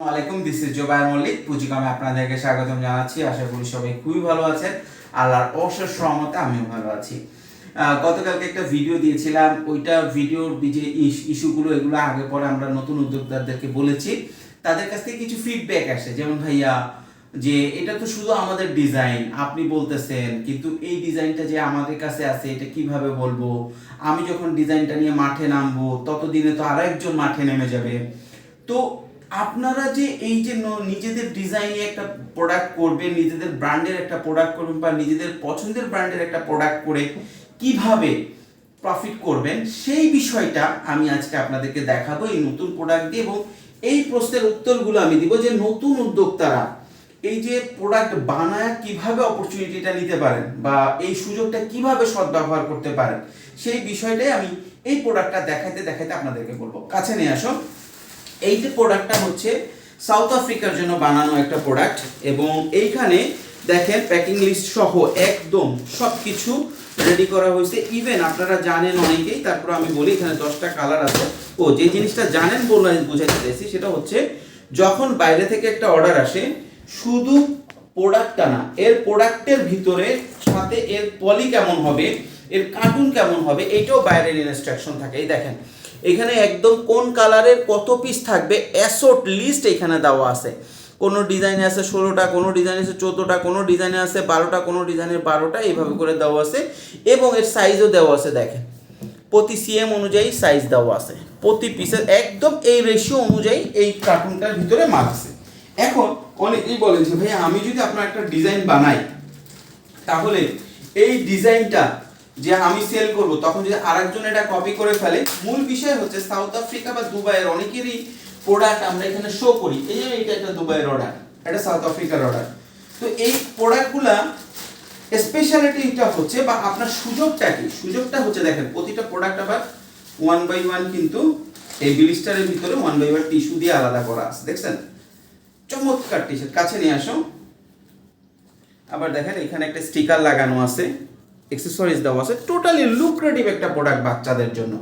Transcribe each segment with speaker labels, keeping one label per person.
Speaker 1: আলাইকুম this is Zobayer Mallick পুঁজিকমে আপনাদেরকে স্বাগতম জানাচ্ছি। আশা করি সবাই খুবই ভালো আছেন। আল্লাহর অশেষ রহমতে আমিও ভালো আছি। গতকালকে একটা ভিডিও দিয়েছিলাম। ওইটা ভিডিওর যে ইস্যুগুলো, এগুলো আগে পরে আমরা নতুন উদ্যোক্তাদেরকে বলেছি। তাদের কাছ থেকে কিছু ফিডব্যাক আসে। যেমন ভাইয়া, যে এটা তো শুধু আমাদের ডিজাইন আপনি বলতেছেন, কিন্তু এই ডিজাইনটা যে আমাদের কাছে আছে, এটা কীভাবে বলব? আমি যখন ডিজাইনটা নিয়ে মাঠে নামবো, ততদিনে তো আরও একজন মাঠে নেমে যাবে। তো আপনারা যে এই যে নিজেদের ডিজাইনে একটা প্রোডাক্ট করবেন, নিজেদের ব্র্যান্ডের একটা প্রোডাক্ট করবেন বা নিজেদের পছন্দের ব্র্যান্ডের একটা প্রোডাক্ট করে কীভাবে প্রফিট করবেন, সেই বিষয়টা আমি আজকে আপনাদেরকে দেখাবো এই নতুন প্রোডাক্ট দিয়ে এবং এই প্রশ্নের উত্তরগুলো আমি দিব যে নতুন উদ্যোক্তারা এই যে প্রোডাক্ট বানায় কীভাবে অপরচুনিটিটা নিতে পারেন বা এই সুযোগটা কীভাবে সদ্ব্যবহার করতে পারেন, সেই বিষয়টাই আমি এই প্রোডাক্টটা দেখাতে দেখাতে আপনাদেরকে বলব। কাছে নিয়ে আসো এই যে প্রোডাক্টটা হচ্ছে সাউথ আফ্রিকার জন্য বানানো একটা প্রোডাক্ট এবং এইখানে দেখেন প্যাকিং লিস্ট সহ একদম সব কিছু রেডি করা হয়েছে। ইভেন আপনারা জানেন অনেকেই, তারপর আমি বলি, এখানে দশটা কালার আছে। ও, যে জিনিসটা জানেন বলে বুঝাইতে চাইছি, সেটা হচ্ছে যখন বাইরে থেকে একটা অর্ডার আসে, শুধু প্রোডাক্টটা না, এর প্রোডাক্টের ভিতরে সাথে এর পলি কেমন হবে এর কার্টুন কেমন হবে? এইটাও বাইরের ইনস্ট্রাকশন থাকে। এই দেখেন, এখানে একদম কোন কালারের কত পিস থাকবে অ্যাসোট লিস্ট এখানে দেওয়া আছে। কোনো ডিজাইনে আছে ষোলোটা, কোনো ডিজাইনে আছে চোদ্দোটা, কোনো ডিজাইনে আছে বারোটা, কোনো ডিজাইনের বারোটা, এইভাবে করে দেওয়া আছে। এবং এর সাইজও দেওয়া আছে, দেখেন। প্রতি সিএম অনুযায়ী সাইজ দেওয়া আছে। প্রতি পিসের একদম এই রেশিও অনুযায়ী এই কার্টুনটার ভিতরে মারছে এখন অনেকেই বলেন যে ভাই আমি যদি আপনার একটা ডিজাইন বানাই, তাহলে এই ডিজাইনটা যে আমি সেল করব, তখন যদি আরেকজন এটা কপি করে ফেলে, মূল বিষয় হচ্ছে সাউথ আফ্রিকা বা দুবাইয়ের অনেকেরই প্রোডাক্ট আমরা এখানে শো করি। এই যে এটা একটা দুবাইয়ের অর্ডার এটা সাউথ আফ্রিকার অর্ডার তো এই প্রোডাক্টগুলা স্পেশালিটিটা হচ্ছে বা আপনার সুযোগটা কি? সুযোগটা হচ্ছে দেখেন, প্রতিটা প্রোডাক্ট আবার ওয়ান বাই ওয়ান কিন্তু এই বিলিস্টারের ভিতরে ওয়ান বাই ওয়ান টিস্যু দিয়ে আলাদা করা আছে, দেখছেন? চমৎকার টি শার্ট কাছে নিয়ে আসো। আবার দেখেন এখানে একটা স্টিকার লাগানো আছে। এক্সেসরিজ দেওয়া আছে টোটালি লুক্রেটিভ একটা প্রোডাক্ট বাচ্চাদের জন্য।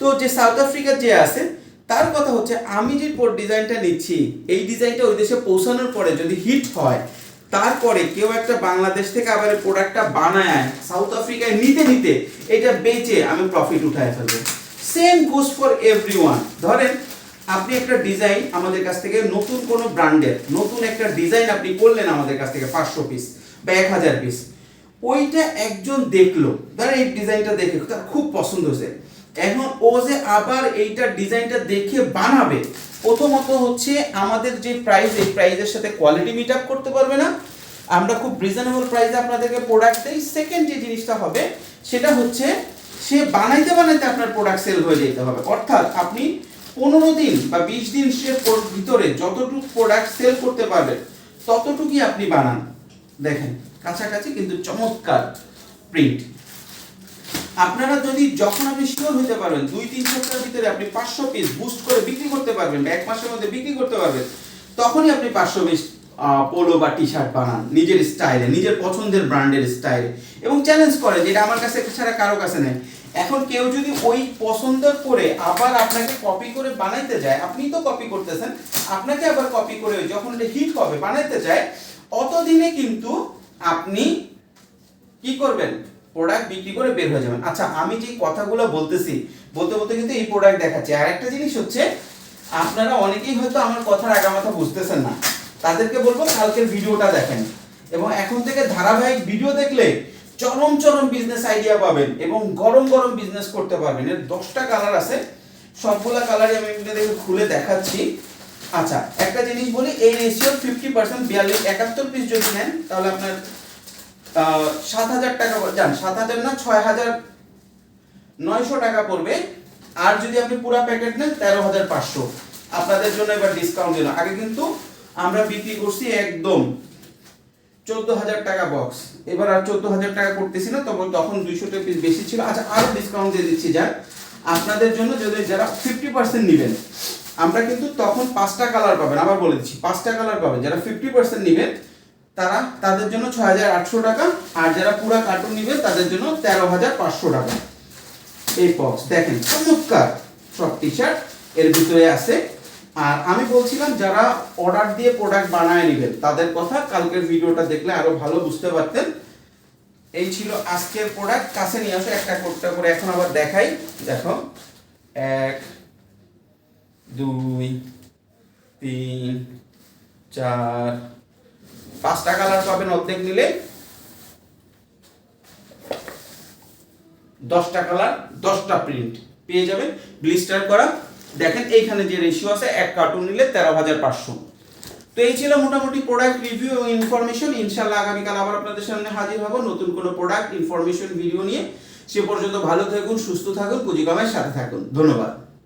Speaker 1: তো যে সাউথ আফ্রিকার যে আছে, তার কথা হচ্ছে আমি যে ডিজাইনটা নিচ্ছি, এই ডিজাইনটা ওই দেশে পৌঁছানোর পরে যদি হিট হয়, তারপরে কেউ একটা বাংলাদেশ থেকে আবার প্রোডাক্টটা বানায় সাউথ আফ্রিকায় নিতে নিতে এটা বেচে আমি প্রফিট উঠায় ফেলব। সেম গোস ফর এভরি ধরেন, আপনি একটা ডিজাইন আমাদের কাছ থেকে নতুন কোনো ব্র্যান্ডের নতুন একটা ডিজাইন আপনি করলেন আমাদের কাছ থেকে পাঁচশো পিস বা এক হাজার পিস ওইটা একজন দেখল। ধর এই ডিজাইনটা দেখে, তার খুব পছন্দ হয়েছে। এখন ও যে আবার এইটা ডিজাইনটা দেখে বানাবে, প্রথমত হচ্ছে আমাদের যে প্রাইস এই প্রাইসের সাথে কোয়ালিটি মিট আপ করতে পারবে না। আমরা খুব রিজনেবল প্রাইসে আপনাদেরকে প্রোডাক্ট দিই। সেকেন্ড যে জিনিসটা হবে, সেটা হচ্ছে সে বানাইতে বানাইতে আপনার প্রোডাক্ট সেল হয়ে যেতে হবে। অর্থাৎ আপনি পনেরো দিন বা বিশ দিন সে ভিতরে যতটুকু প্রোডাক্ট সেল করতে পারবেন, ততটুকুই আপনি বানান। দেখেন কাছাকাছি কিন্তু চমৎকার প্রিন্ট আপনারা যদি যখন আপনি শিওর হতে পারবেন দুই, তিন সপ্তাহের ভিতরে আপনি পাঁচশো পিস বুস্ট করে বিক্রি করতে পারবেন এক মাসের মধ্যে বিক্রি করতে পারবেন, তখনই আপনি পাঁচশো পিস পোলো বা টি শার্ট বানান, নিজের স্টাইলে নিজের পছন্দের ব্র্যান্ডের স্টাইলে এবং চ্যালেঞ্জ করে যেটা আমার কাছে ছাড়া কারও কাছে নেই। এখন কেউ যদি ওই পছন্দ করে আবার আপনাকে কপি করে বানাইতে যায়, আপনি তো কপি করতেছেন, আপনাকে আবার কপি করে যখন এটা হিট হবে, বানাইতে যায়, অতদিনে কিন্তু আপনি কি করবেন? প্রোডাক্ট বিক্রি করে বের হয়ে যাবেন। আচ্ছা আমি যে কথাগুলো বলতেছি, বলতে বলতে কিন্তু এই প্রোডাক্ট দেখাচ্ছি। আর একটা জিনিস হচ্ছে, আপনারা অনেকেই হয়তো আমার কথার আগামাথা বুঝতেছেন না। তাদেরকে বলব কালকের ভিডিওটা দেখেন। এবং এখন থেকে ধারাবাহিক ভিডিও দেখলে চরম চরম বিজনেস আইডিয়া পাবেন এবং গরম গরম বিজনেস করতে পারবেন। এর দশটা কালার আছে। সবগুলা কালারই আমি আপনাদের খুলে দেখাচ্ছি। আচ্ছা একটা জিনিস বলি, এই রেশিও ফিফটি পার্সেন্ট বিয়াল্লিশ, একাত্তর পিস যদি নেন, তাহলে আপনার সাত হাজার টাকা যান, সাত হাজার না, ছয় হাজার নয়শো টাকা পড়বে। আর যদি আপনি পুরো প্যাকেট নেন, তেরো হাজার পাঁচশো। আপনাদের জন্য এবার ডিসকাউন্ট দিলাম। আগে কিন্তু আমরা বিক্রি করছি একদম চোদ্দ হাজার টাকা বক্স এবার আর চোদ্দ হাজার টাকা করতেছি না তখন তখন দুইশো পিস বেশি ছিল। আচ্ছা আরও ডিসকাউন্ট দিয়ে দিচ্ছি, যান। আপনাদের জন্য যদি যারা ফিফটি পার্সেন্ট নেবেন আমরা কিন্তু তখন পাঁচটা কালার পাবেন, আবার বলে দিচ্ছি, পাঁচটা কালার পাবেন। যারা ফিফটি পার্সেন্ট নেবেন তারা তাদের জন্য ছয় হাজার আটশো টাকা, আর যারা পুরা কার্টুন নেবেন তাদের জন্য তেরো হাজার পাঁচশো টাকা। এই বক্স দেখেন, চমৎকার। সব টি শার্ট এর ভিতরে আছে। আর আমি বলছিলাম, যারা অর্ডার দিয়ে প্রোডাক্ট বানায় নেবেন, তাদের কথা কালকের ভিডিওটা দেখলে আরও ভালো বুঝতে পারতেন। এই ছিল আজকের প্রোডাক্ট কাছে নিয়ে আসো, একটা করতে করে এখন আবার দেখাই। দেখো, এক দুই, তিন, চার। পাঁচটা কালার পাবেন অর্ধেক নিলে। দশটা কালার দশটা প্রিন্ট পেয়ে যাবেন। ব্লিস্টার করা। দেখেন এইখানে যে রেশিও আছে, এক কার্টুন নিলে তেরো হাজার পাঁচশো। তো এই ছিল মোটামুটি প্রোডাক্ট রিভিউ এবং ইনফরমেশন ইনশাল্লাহ আগামীকাল আবার আপনাদের সামনে হাজির হব নতুন কোনো প্রোডাক্ট ইনফরমেশন ভিডিও নিয়ে। সে পর্যন্ত ভালো থাকুন, সুস্থ থাকুন পুঁজিকামের সাথে থাকুন। ধন্যবাদ।